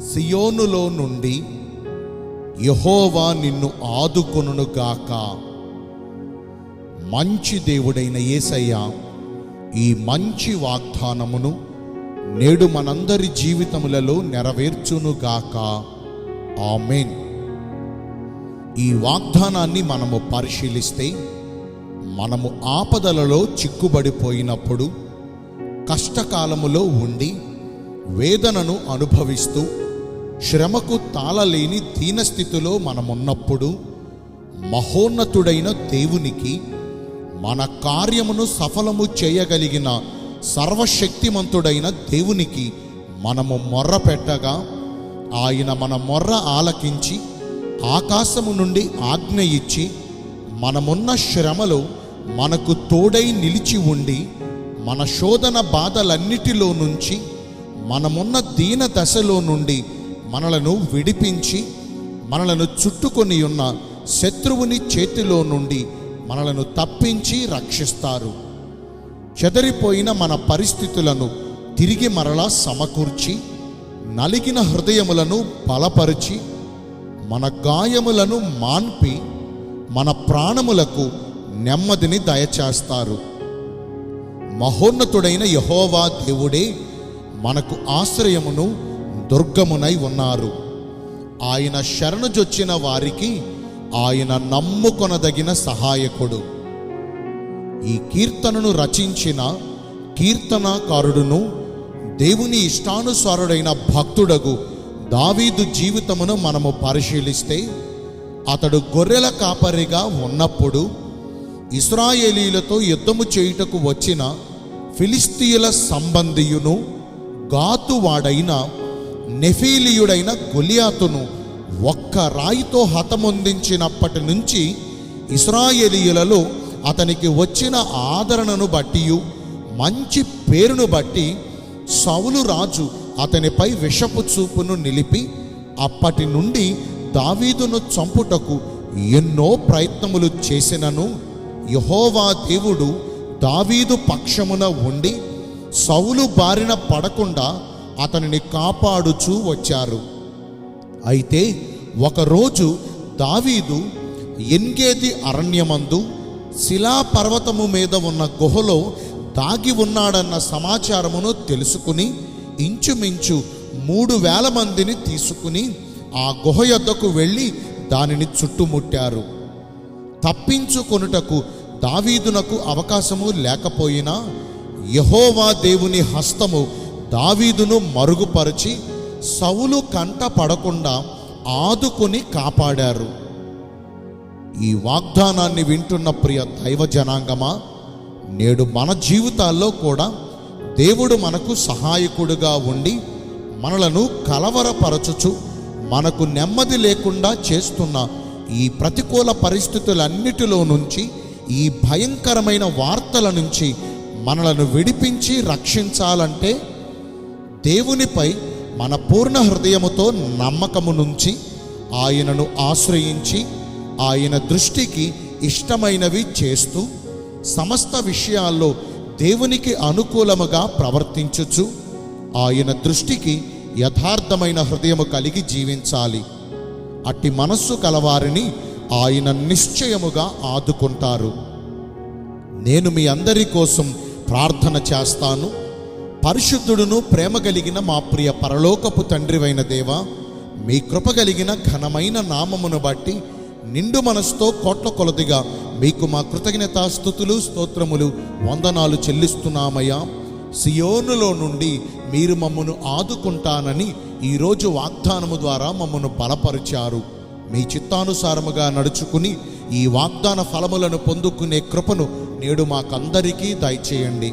సియోనులో నుండి యహోవా నిన్ను ఆదుకొనుగాక మంచి దేవుడైన యేసయ్య ఈ మంచి వాగ్దానమును నేడు మనందరి జీవితములలో నెరవేర్చునుగాక ఆమెన్. ఈ వాగ్దానాన్ని మనము పరిశీలిస్తే మనము ఆపదలలో చిక్కుబడిపోయినప్పుడు కష్టకాలములో ఉండి వేదనను అనుభవిస్తూ శ్రమకు తాళలేని దీనస్థితిలో మనమున్నప్పుడు మహోన్నతుడైన దేవునికి మన కార్యమును సఫలము చేయగలిగిన సర్వశక్తిమంతుడైన దేవునికి మనము మొర్ర పెట్టగా ఆయన మన మొర్ర ఆలకించి ఆకాశము నుండి ఆజ్ఞ ఇచ్చి మనమున్న శ్రమలో మనకు తోడై నిలిచి ఉండి మన శోధన బాధలన్నిటిలో నుంచి మనమున్న దీన దశలో నుండి మనలను విడిపించి మనలను చుట్టుకొని ఉన్న శత్రువుని చేతిలో నుండి మనలను తప్పించి రక్షిస్తారు. చెదరిపోయిన మన పరిస్థితులను తిరిగి మరలా సమకూర్చి నలిగిన హృదయములను బలపరిచి మన గాయములను మాన్పి మన ప్రాణములకు నెమ్మదిని దయచేస్తారు. మహోన్నతుడైన యహోవా దేవుడే మనకు ఆశ్రయమును దుర్గమునై ఉన్నారు. ఆయన శరణుజొచ్చిన వారికి ఆయన నమ్ముకొనదగిన సహాయకుడు. ఈ కీర్తనను రచించిన కీర్తనాకారుడును దేవుని ఇష్టానుసారుడైన భక్తుడగు దావీదు జీవితమును మనము పరిశీలిస్తే అతడు గొర్రెల కాపరిగా ఉన్నప్పుడు ఇస్రాయేలీలతో యుద్ధము చేయుటకు వచ్చిన ఫిలిస్తీయుల సంబంధియును గాతువాడైన నెఫీలియుడైన గొలియాతును ఒక్క రాయితో హతమొందించినప్పటి నుంచి ఇస్రాయేలీయులలో అతనికి వచ్చిన ఆదరణను బట్టి మంచి పేరును బట్టి సౌలు రాజు అతనిపై విషపు చూపును నిలిపి అప్పటి నుండి దావీదును చంపుటకు ఎన్నో ప్రయత్నములు చేసినను యహోవా దేవుడు దావీదు పక్షమున ఉండి సౌలు బారిన పడకుండా అతనిని కాపాడుచూ వచ్చారు. అయితే ఒకరోజు దావీదు ఎన్గేది అరణ్యమందు శిలా పర్వతము మీద ఉన్న గుహలో దాగి ఉన్నాడన్న సమాచారమును తెలుసుకుని ఇంచుమించు మూడు వేల మందిని తీసుకుని ఆ గుహ యొద్దకు వెళ్ళి దానిని చుట్టుముట్టారు. తప్పించుకొనుటకు దావీదునకు అవకాశము లేకపోయినా యహోవా దేవుని హస్తము దావీదును మరుగుపరిచి సౌలు కంట పడకుండా ఆదుకొని కాపాడారు. ఈ వాగ్దానాన్ని వింటున్న ప్రియ దైవ జనాంగమా నేడు మన జీవితాల్లో కూడా దేవుడు మనకు సహాయకుడుగా ఉండి మనలను కలవరపరచుచు మనకు నెమ్మది లేకుండా చేస్తున్న ఈ ప్రతికూల పరిస్థితులన్నిటిలో నుంచి ఈ భయంకరమైన వార్తల నుంచి మనలను విడిపించి రక్షించాలంటే దేవునిపై మన పూర్ణ హృదయముతో నమ్మకము నుంచి ఆయనను ఆశ్రయించి ఆయన దృష్టికి ఇష్టమైనవి చేస్తూ సమస్త విషయాల్లో దేవునికి అనుకూలముగా ప్రవర్తించుచు ఆయన దృష్టికి యథార్థమైన హృదయము కలిగి జీవించాలి. అట్టి మనస్సు కలవారిని ఆయన నిశ్చయముగా ఆదుకుంటారు. నేను మీ అందరి కోసం ప్రార్థన చేస్తాను. పరిశుద్ధుడును ప్రేమ కలిగిన మా ప్రియ పరలోకపు తండ్రివైన దేవ మీ కృప కలిగిన ఘనమైన నామమును బట్టి నిండు మనసుతో కోట్ల కొలదిగా మీకు మా కృతజ్ఞతాస్థుతులు స్తోత్రములు వందనాలు చెల్లిస్తున్నామయ్యా. సియోనులో నుండి మీరు మమ్మను ఆదుకుంటానని ఈరోజు వాగ్దానము ద్వారా మమ్మను బలపరిచారు. మీ చిత్తానుసారముగా నడుచుకుని ఈ వాగ్దాన ఫలములను పొందుకునే కృపను నేడు మాకందరికీ దయచేయండి.